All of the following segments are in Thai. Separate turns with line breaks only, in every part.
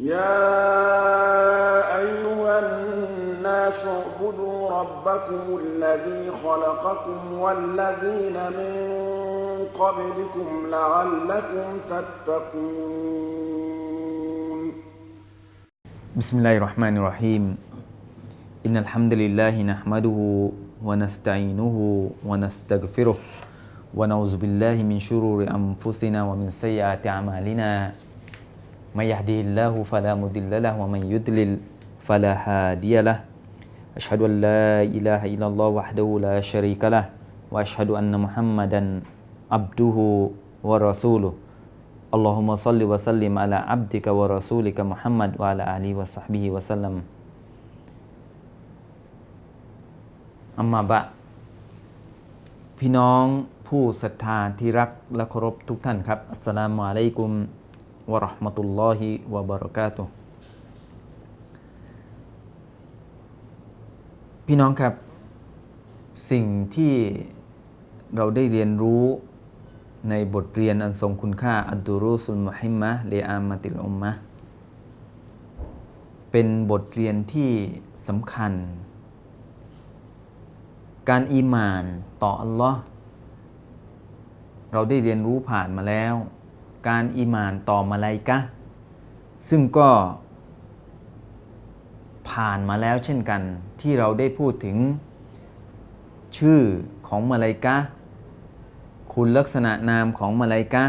يا أيها الناس اعبدوا ربكم الذي خلقكم والذين من قبلكم لعلكم تتقون.
بسم الله الرحمن الرحيم. إن الحمد لله نحمده ونستعينه ونستغفره ونعوذ بالله من شرور أنفسنا ومن سيئات أعمالنا. من يهده الله فلا مضل له ومن يضلل فلا هادي له. أشهد أن لا إله إلا الله وحده لا شريك له وأشهد أن محمدا عبده ورسوله. اللهم صل وسلم على عبدك ورسولك محمد وعلى آله وصحبه وسلم. أما بعد พี่น้องผู้ศรัทธาที่รักและเคารพทุกท่านครับอัสสลามุอะลัยกุม วะราะห์มะตุลลอฮิวะบะเราะกาตุพี่น้องครับ สิ่งที่เราได้เรียนรู้ในบทเรียนอันทรงคุณค่าอัดดูรุสุลมุฮิมมะเลอามาติลอุมมะเป็นบทเรียนที่สำคัญ การอีมานต่ออัลลอฮ์เราได้เรียนรู้ผ่านมาแล้ว การอีหมานต่อมาลายกะซึ่งก็ผ่านมาแล้วเช่นกันที่เราได้พูดถึงชื่อของมาลายกะคุณลักษณะนามของมาลายกะ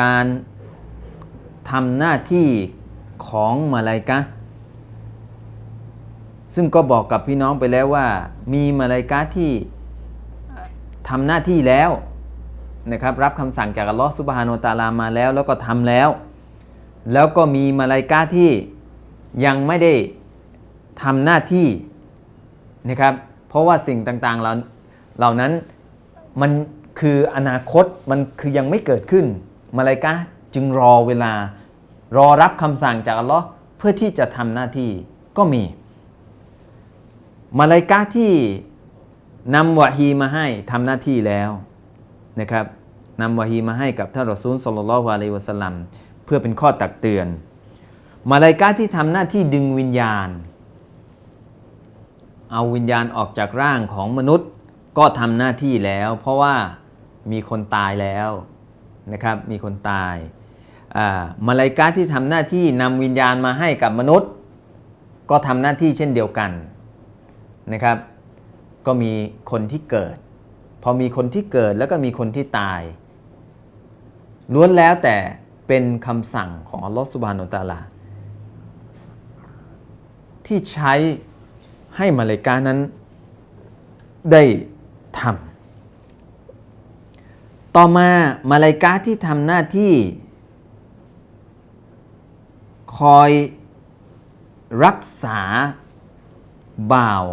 การทำหน้าที่ของมาลายกะซึ่งก็บอกกับพี่น้องไปแล้วว่า มีมาลายกะที่ทำหน้าที่แล้ว นะครับรับคำสั่งจากอัลลอฮฺซุบฮานุตาลามาแล้ว แล้วก็ทำแล้ว แล้วก็มีมาลายกาที่ยังไม่ได้ทำหน้าที่นะครับเพราะว่าสิ่งต่างๆเหล่าเหล่านั้นมันคืออนาคตมันคือยังไม่เกิดขึ้น มาลายกาจึงรอเวลารอรับคำสั่งจากอัลลอฮ์เพื่อที่จะทำหน้าที่ก็มี มาลายกาที่นำวะฮีมาให้ทำหน้าที่แล้ว นะครับนำวะฮีมาให้กับท่านรอซูลสุลลัลลอฮุอะลัยวะสลัมเพื่อเป็นข้อตักเตือน มาลายกาที่ทำหน้าที่ดึงวิญญาณ เอาวิญญาณออกจากร่างของมนุษย์ก็ทำหน้าที่แล้ว เพราะว่ามีคนตายแล้วนะครับมีคนตายมาลายกาที่ทำหน้าที่นำวิญญาณมาให้กับมนุษย์ ก็ทำหน้าที่เช่นเดียวกันนะครับ ก็มีคนที่เกิด อมีคนที่เกิดแล้วก็มีคนที่ตายล้วนแล้วแต่เป็นคำสั่งของอัลลอฮฺสุบฮานุตาลา ที่ใช้ให้มาเลกานั้นได้ทำต่อมามาเลกาที่ทำหน้าที่ คอยรักษาบ่าว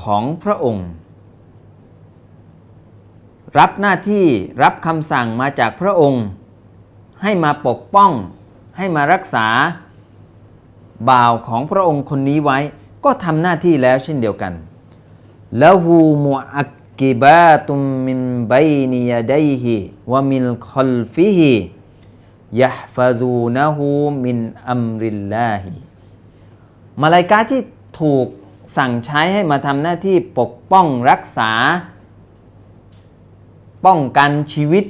ของพระองค์ รับหน้าที่รับคำสั่งมาจากพระองค์ ให้มาปกป้อง ให้มารักษา บ่าวของพระองค์คนนี้ไว้ ก็ทำหน้าที่แล้วเช่นเดียวกันแล้วฮูมุอักกิบาตุมมินบัยนิยดัยฮิวะมินคอลฟิฮิยะฟาซูนะฮูมินอัมริลลาฮิมาลายกาที่ถูกสั่งใช้ให้มาทำหน้าที่ปกป้องรักษา ป้องกันชีวิต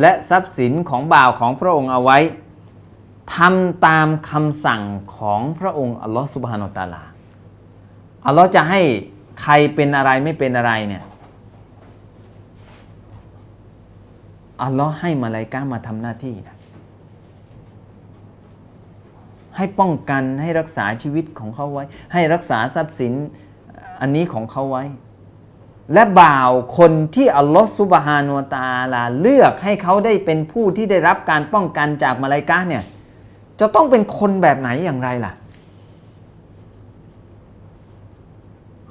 และทรัพย์สินของบ่าวของพระองค์เอาไว้ทำตามคำสั่งของพระองค์อัลลอฮฺสุบฮานาตาลาอัลลอฮ์จะให้ใครเป็นอะไรไม่เป็นอะไรเนี่ยอัลลอฮ์ให้มาลายกามาทำหน้าที่นะให้ป้องกันให้รักษาชีวิตของเขาไว้ ให้รักษาทรัพย์สินอันนี้ของเขาไว้ และบ่าวคนที่อัลลอฮฺซุบฮานุตาลาเลือกให้เขาได้เป็นผู้ที่ได้รับการป้องกันจากมาลายกาเนี่ยจะต้องเป็นคนแบบไหนอย่างไรล่ะ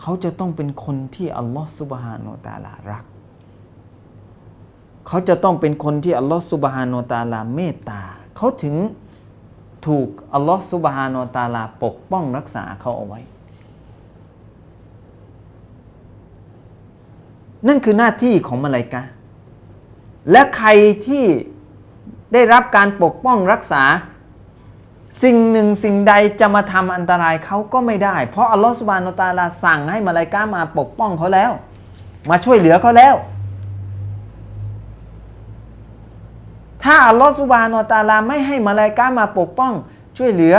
เขาจะต้องเป็นคนที่อัลลอฮฺซุบฮานุตาลารัก เขาจะต้องเป็นคนที่อัลลอฮฺซุบฮานุตาลาเมตตา เขาถึงถูกอัลลอฮฺซุบฮานาตาลาปกป้องรักษาเขาเอาไว้ นั่นคือหน้าที่ของมาลายกาและใครที่ได้รับการปกป้องรักษา สิ่งหนึ่งสิ่งใดจะมาทำอันตรายเขาก็ไม่ได้ เพราะอัลลอฮฺสุบานอตาลาสั่งให้มาลายกามาปกป้องเขาแล้ว มาช่วยเหลือเขาแล้ว ถ้าอัลลอฮฺสุบานอตาลาไม่ให้มาลายกามาปกป้องช่วยเหลือ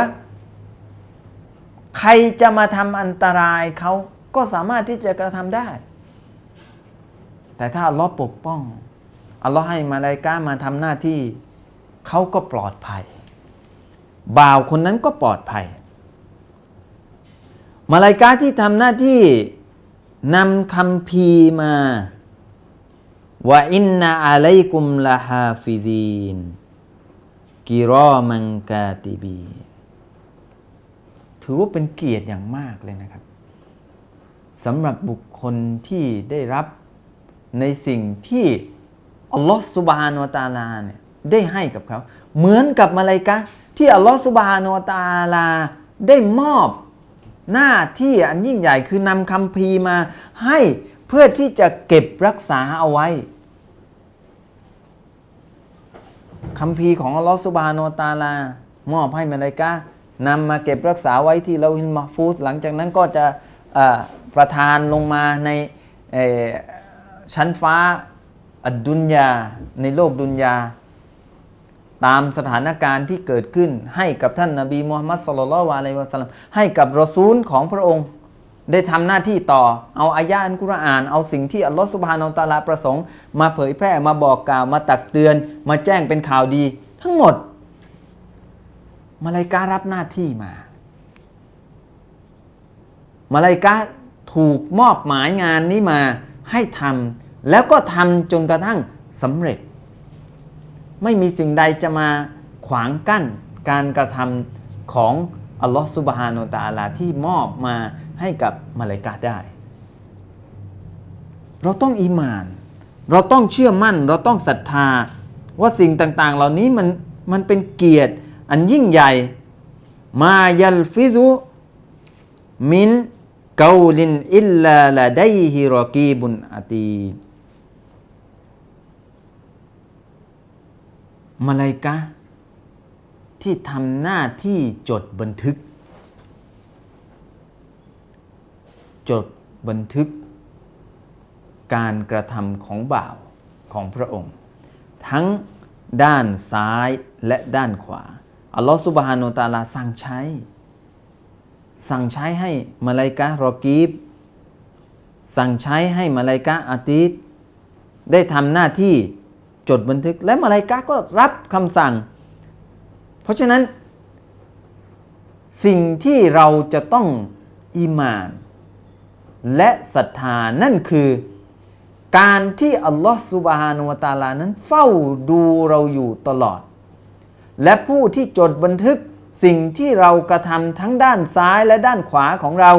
ใครจะมาทำอันตรายเขาก็สามารถที่จะกระทำได้ แต่ถ้าอัลลอฮ์ปกป้องอัลลอฮ์ให้มาลายกามาทำหน้าที่เขาก็ปลอดภัย บ่าวคนนั้นก็ปลอดภัย มาลายกาที่ทำหน้าที่นำคำพีมาว่าอินนาอะลัยกุมละฮาฟิดีนกิรอมังกาติบีถือว่าเป็นเกียรติอย่างมากเลยนะครับสำหรับบุคคลที่ได้รับ ในสิ่งที่อัลลอฮฺสุบฮานวตาลาเนี่ยได้ให้กับเขา เหมือนกับมาลายกะที่อัลลอฮฺสุบฮานวตาลาได้มอบหน้าที่อันยิ่งใหญ่คือนำคำพีมาให้เพื่อที่จะเก็บรักษาเอาไว้คำพีของอัลลอฮฺสุบฮานวตาลามอบให้มาลายกะนำมาเก็บรักษาไว้ที่เราฮินมาฟูสหลังจากนั้นก็จะประทานลงมาใน ชั้นฟ้าอัดดุนยาในโลกดุนยา ตามสถานการณ์ที่เกิดขึ้นให้กับท่านนบีมูฮัมมัดสุลลัลวะลัยวะสัลลัมให้กับรอซูลของพระองค์ ได้ทำหน้าที่ต่อ เอาอายะห์อันกุรอาน เอาสิ่งที่อัลลอฮฺสุบฮานาอัลตาลาประสงค์ มาเผยแพร่มาบอกกล่าวมาตักเตือน มาแจ้งเป็นข่าวดี ทั้งหมด มาลายการับหน้าที่มา มาลายกาถูกมอบหมายงานนี้มา ให้ทำแล้วก็ทำจนกระทั่งสำเร็จ ไม่มีสิ่งใดจะมาขวางกั้นการกระทำของอัลลอฮฺสุบฮานาตะอาลาที่มอบมาให้กับมาลกาได้ เราต้องอีมาน เราต้องเชื่อมั่น เราต้องศรัทธาว่าสิ่งต่างๆ เหล่านี้มันมันเป็นเกียรติอันยิ่งใหญ่ มายัลฟิซุมิน กาลินอิลลาละไดฮิรอกีบุนอาตีมาลายกะที่ทำหน้าที่จดบันทึก จดบันทึก การกระทำของบ่าวของพระองค์ ทั้งด้านซ้ายและด้านขวาอัลลอฮฺสุบฮานุตะอาลาสั่งใช้ สั่งใช้ให้มาลายกะรอกีบ สั่งใช้ให้มาลายกะอาติดได้ทำหน้าที่จดบันทึกและมาลายกะก็รับคำสั่ง เพราะฉะนั้น สิ่งที่เราจะต้องอีมาน และศรัทธานั่นคือการที่อัลลอฮฺสุบฮานุวะตาลานั้นเฝ้าดูเราอยู่ตลอด และผู้ที่จดบันทึก สิ่งที่เรากระทำทั้งด้านซ้ายและด้านขวาของเรา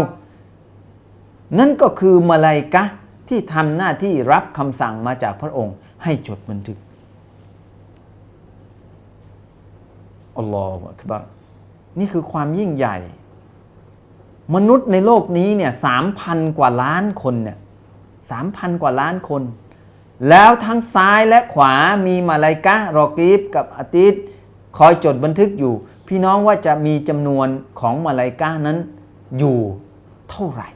นั่นก็คือมาลายกะที่ทำหน้าที่รับคำสั่งมาจากพระองค์ให้จดบันทึกอัลลอฮฺอักบัรนี่คือความยิ่งใหญ่ มนุษย์ในโลกนี้เนี่ยสามพันกว่าล้านคนเนี่ยสามพันกว่าล้านคน แล้วทั้งซ้ายและขวามีมาลายกะรอกีบกับอาติด คอยจดบันทึกอยู่ พี่น้องว่าจะมีจำนวนของมาลายกะห์นั้นอยู่เท่าไหร่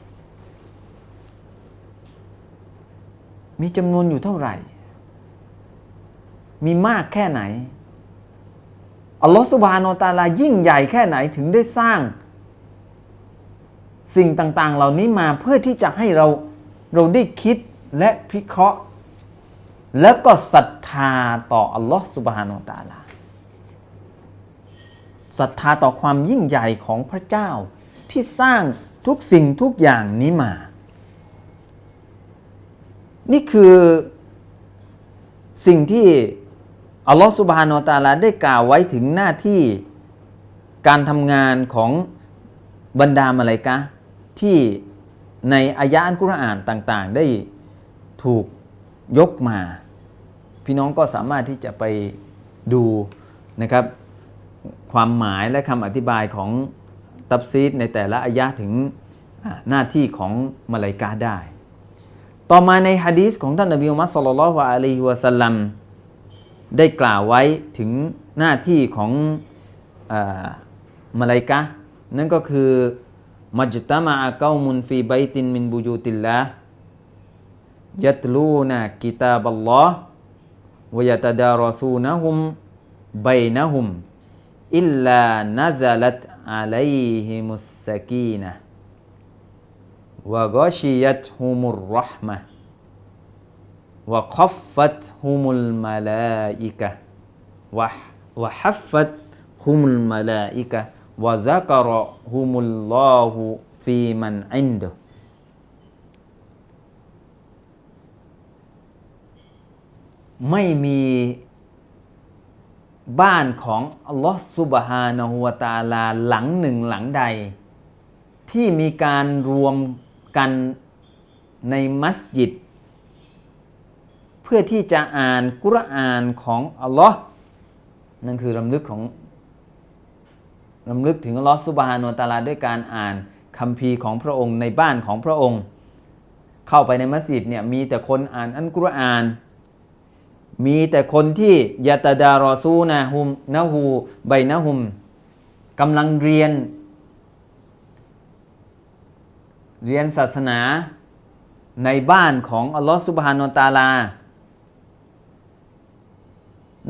มีจำนวนอยู่เท่าไหร่ มีมากแค่ไหน อัลลอฮฺสุบฮานอตาลายิ่งใหญ่แค่ไหนถึงได้สร้าง สิ่งต่าง ๆ เหล่านี้มาเพื่อที่จะให้เราเราได้คิดและพิเคราะห์ แล้วก็ศรัทธาต่ออัลลอฮฺสุบฮานาอัลตาลา ศรัทธาต่อความยิ่งใหญ่ของพระเจ้าที่สร้างทุกสิ่งทุกอย่างนี้มา นี่คือสิ่งที่อัลลอฮฺสุบฮานอตาลาได้กล่าวไว้ถึงหน้าที่การทำงานของบรรดามาลายกะที่ในอายะอันกุรอานต่างๆ ได้ถูกยกมา พี่น้องก็สามารถที่จะไปดูนะครับ ความหมายและคำอธิบายของตับซีดในแต่ละอายะถึงหน้าที่ของมาลายกาได้ ต่อมาในฮะดีษของท่านนบีมุมมัดสุลลัลลอฮุอะลัยฮิวะสัลลัมได้กล่าวไว้ถึงหน้าที่ของอมาลายกะนั่นก็คือมัจตมะอาเกามุนฟีไบตินมินบูยูติลละยัตลูนะกิตาบัลลอฮ์วยัตดารอซูนะฮุมบัยนะฮุม إلا نزلت عليهم السكينة وغشيتهم الرحمة وقفتهم الملائكة وحفتهم الملائكة وذكرهم الله في من عنده. ไม่มี บ้านของอัลลอฮ์ซุบฮานะฮูวตาลาหลังหนึ่งหลังใด ที่มีการรวมกันในมัสยิด เพื่อที่จะอ่านกุรอานของอัลลอฮ์นั่นคือรำลึกของรำลึกถึงอัลลอฮ์ซุบฮานวตาลาด้วยการอ่านคัมภีร์ของพระองค์ในบ้านของพระองค์ เข้าไปในมัสยิดเนี่ยมีแต่คนอ่านอันกุรอาน มีแต่คนที่ยาตาดารอซูนะฮุมนะฮูใบนะฮุมกำลังเรียน เรียนศาสนาในบ้านของอัลลอฮ์ซุบฮานุวะตาลา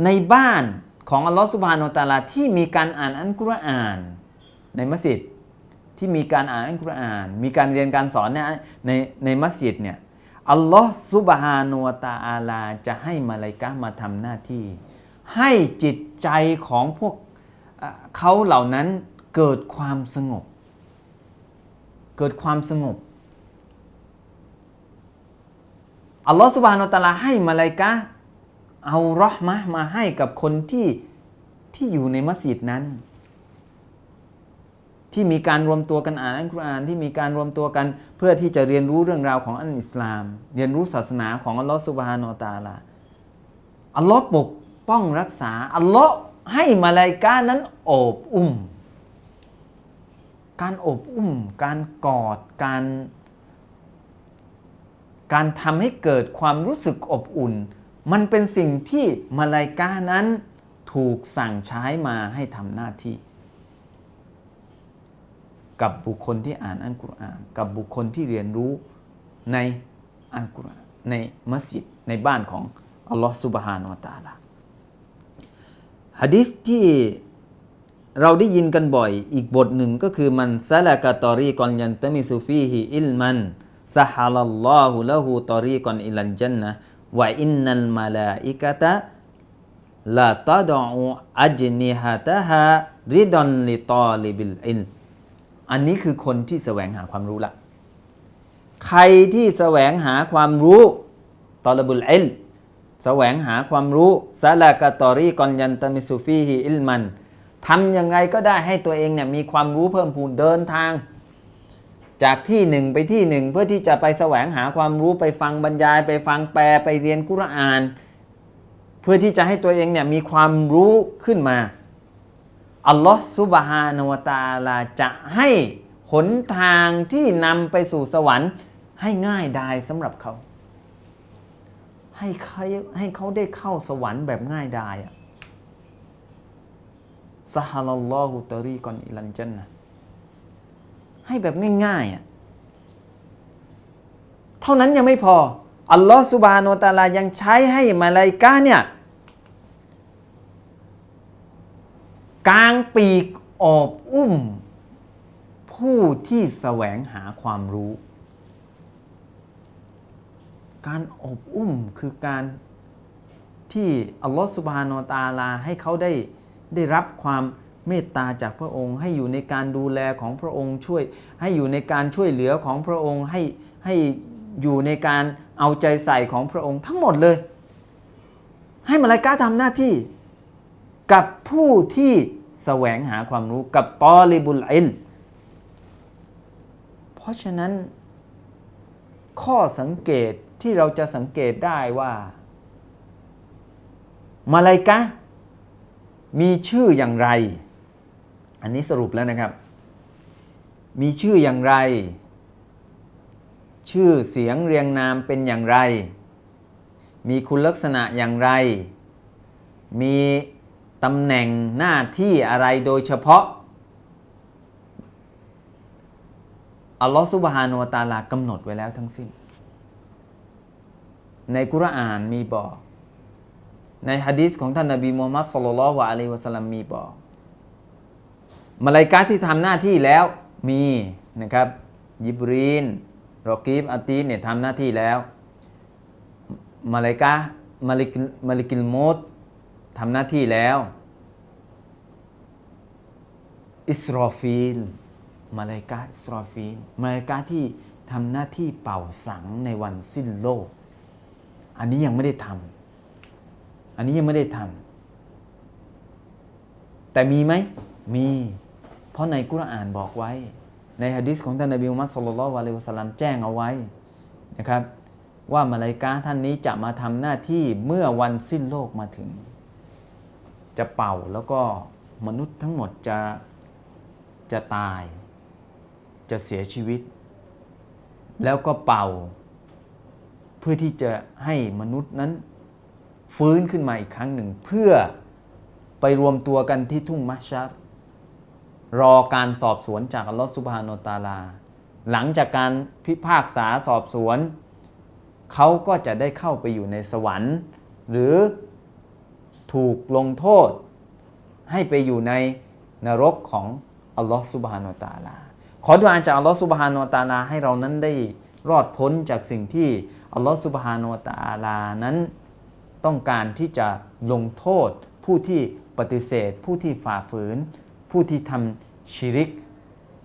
ในบ้านของอัลลอฮ์สุบฮานุวะตาลาที่มีการอ่านอัลกุรอาน ในมัสยิดที่มีการอ่านอัลกุรอาน มีการเรียนการสอนในในในมัสยิดเนี่ย อัลลอฮ์สุบฮานุวตะอาลา จะให้มาลายกะมาทำหน้าที่ ให้จิตใจของพวกเขาเหล่านั้นเกิดความสงบ เกิดความสงบ อัลลอฮ์สุบฮานุวตะอาลาให้มาลายกะเอารอห์มะมาให้กับคนที่ที่อยู่ในมัสยิดนั้น ที่มีการรวมตัวกันอ่านอัลกุรอานที่มีการรวมตัวกันเพื่อที่จะเรียนรู้เรื่องราวของอันอิสลาม เรียนรู้ศาสนาของอัลลอฮ์สุบฮานาอัลตาลาอัลลอฮ์ปกป้องรักษาอัลลอฮ์ให้มาลายกานั้นโอบอุ้ม การโอบอุ้ม การกอดการ การทำให้เกิดความรู้สึกอบอุ่น มันเป็นสิ่งที่มาลายกานั้นถูกสั่งใช้มาให้ทำหน้าที่ กับบุคคลที่อ่านอัลกุรอาน กับบุคคลที่เรียนรู้ในอัลกุรอานในมัสยิดในบ้านของอัลลอฮ์สุบฮานวะตาลาฮะดิษที่เราได้ยินกันบ่อยอีกบทหนึ่งก็คือมันซาลากะตอรีกอนยันตมิซูฟีฮิอิลมันซะฮาลัลลอฮุละหูตอรีกอนอิลันจันนะวะอินนัลมาลาอิกะตะลาตะดอูอัจนิฮะตะฮาริดอนลิตอลิบิลอิล อันนี้คือคนที่แสวงหาความรู้ละใครที่แสวงหาความรู้ตอลบุลอิลแสวงหาความรู้ซาลากะตอรีกอนยันตมิซูฟีฮิอิลมันทำอย่างไรก็ได้ให้ตัวเองเนี่ยมีความรู้เพิ่มพูนเดินทาง จากที่หนึ่งไปที่หนึ่งเพื่อที่จะไปแสวงหาความรู้ไปฟังบรรยาย ไปฟังแปลไปเรียนกุรอาน เพื่อที่จะให้ตัวเองเนี่ยมีความรู้ขึ้นมา อัลลอฮ์ซุบฮานวะตาลาจะให้หนทางที่นำไปสู่สวรรค์ ให้ง่ายดายสำหรับเขา ให้เขาให้เขาได้เข้าสวรรค์แบบง่ายดายอะซะฮาลัลลอฮุตอรีกอนอิลันจันนะให้แบบง่ายๆอะเท่านั้นยังไม่พอ อัลลอฮ์ซุบฮานวะตาลายังใช้ให้มาลายกาเนี่ย กลางปีกโอบอุ้ม ผู้ที่แสวงหาความรู้ การอบอุ้มคือการที่อัลลอฮฺสุบฮานาอตาลาให้เขาได้ได้รับความเมตตาจากพระองค์ ให้อยู่ในการดูแลของพระองค์ช่วย ให้อยู่ในการช่วยเหลือของพระองค์ให้ให้อยู่ในการเอาใจใส่ของพระองค์ทั้งหมดเลย ให้มาลายกาทำหน้าที่ กับผู้ที่แสวงหาความรู้กับตอลิบุลอิลเพราะฉะนั้น ข้อสังเกตที่เราจะสังเกตได้ว่า มาลายกะมีชื่ออย่างไร อันนี้สรุปแล้วนะครับ มีชื่ออย่างไร ชื่อเสียงเรียงนามเป็นอย่างไร มีคุณลักษณะอย่างไร มี ตำแหน่งหน้าที่อะไรโดยเฉพาะ อัลลอฮฺซุบฮานุวตาลากำหนดไว้แล้วทั้งสิ้น ในกุรอานมีบอก ในฮะดีษของท่านนบีมูฮัมมัดสุลลัลลอฮุอะลัยวะสัลลัมมีบอกมาลายกาที่ทำหน้าที่แล้วมีนะครับยิบรีนรอกีบอาตีเนี่ยทำหน้าที่แล้วมาลายกามาลิกมาลิกิลโมดทำหน้าที่แล้ว อิสรอฟีลมาลายกาอิสรอฟีลมาลายกาที่ทำหน้าที่เป่าสังในวันสิ้นโลก อันนี้ยังไม่ได้ทำอันนี้ยังไม่ได้ทำแต่มีไหมมี เพราะในกุรอานบอกไว้ ในฮะดิษของท่านนบีมุฮัมมัดสุลลัลลอฮุอะลัยวะสัลลัมแจ้งเอาไว้นะครับ ว่ามาลายกาท่านนี้จะมาทำหน้าที่เมื่อวันสิ้นโลกมาถึง จะเป่าแล้วก็มนุษย์ทั้งหมดจะ จะตาย จะเสียชีวิต แล้วก็เป่า เพื่อที่จะให้มนุษย์นั้น ฟื้นขึ้นมาอีกครั้งหนึ่ง เพื่อไปรวมตัวกันที่ทุ่งมัชชัดรอการสอบสวนจากอัลลอฮฺสุบฮานตาลา หลังจากการพิพากษาสอบสวน เขาก็จะได้เข้าไปอยู่ในสวรรค์ หรือถูกลงโทษ ให้ไปอยู่ในนรกของ อัลลอฮฺสุบฮานาตาลา ขอดุอาจากอัลลอฮฺสุบฮานาตาลาให้เรานั้นได้รอดพ้นจากสิ่งที่อัลลอฮฺสุบฮานาตาลานั้นต้องการที่จะลงโทษ ผู้ที่ปฏิเสธ ผู้ที่ฝ่าฝืน ผู้ที่ทำชิริก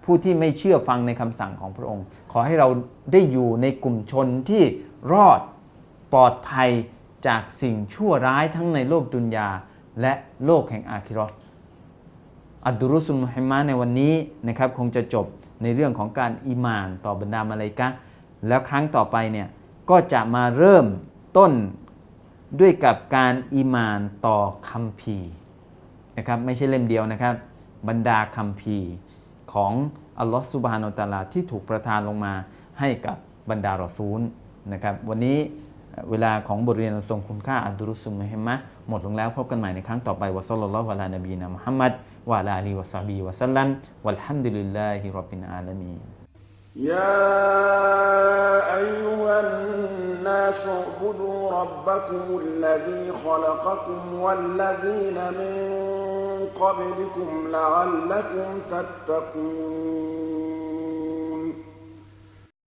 ผู้ที่ไม่เชื่อฟังในคำสั่งของพระองค์ ขอให้เราได้อยู่ในกลุ่มชนที่รอดปลอดภัยจากสิ่งชั่วร้ายทั้งในโลกดุนยาและโลกแห่งอาคิราะห์ อัดดุรุสุลมุฮิมะในวันนี้นะครับคงจะจบในเรื่องของการอีหมานต่อบรรดามาลาอิกะแล้วครั้งต่อไปเนี่ยก็จะมาเริ่มต้นด้วยกับการอีหมานต่อคัมภีร์นะครับไม่ใช่เล่มเดียวนะครับ บรรดาคัมภีร์ของอัลลอฮฺสุบฮานาอัลตะอาลาที่ถูกประทานลงมาให้กับบรรดารอซูลนะครับวันนี้เวลาของบทเรียนทรงคุณค่าอัลดุรุสุลมุฮิมะห์หมดลงแล้วพบกันใหม่ในครั้งต่อไปวะซัลลัลลอฮุอะลานบีนะมุฮัมมัด وعلى آله وصحبه وسلم والحمد لله رب العالمين.
يا أيها الناس اعبدوا ربكم الذي خلقكم والذين من قبلكم لعلكم تتقون.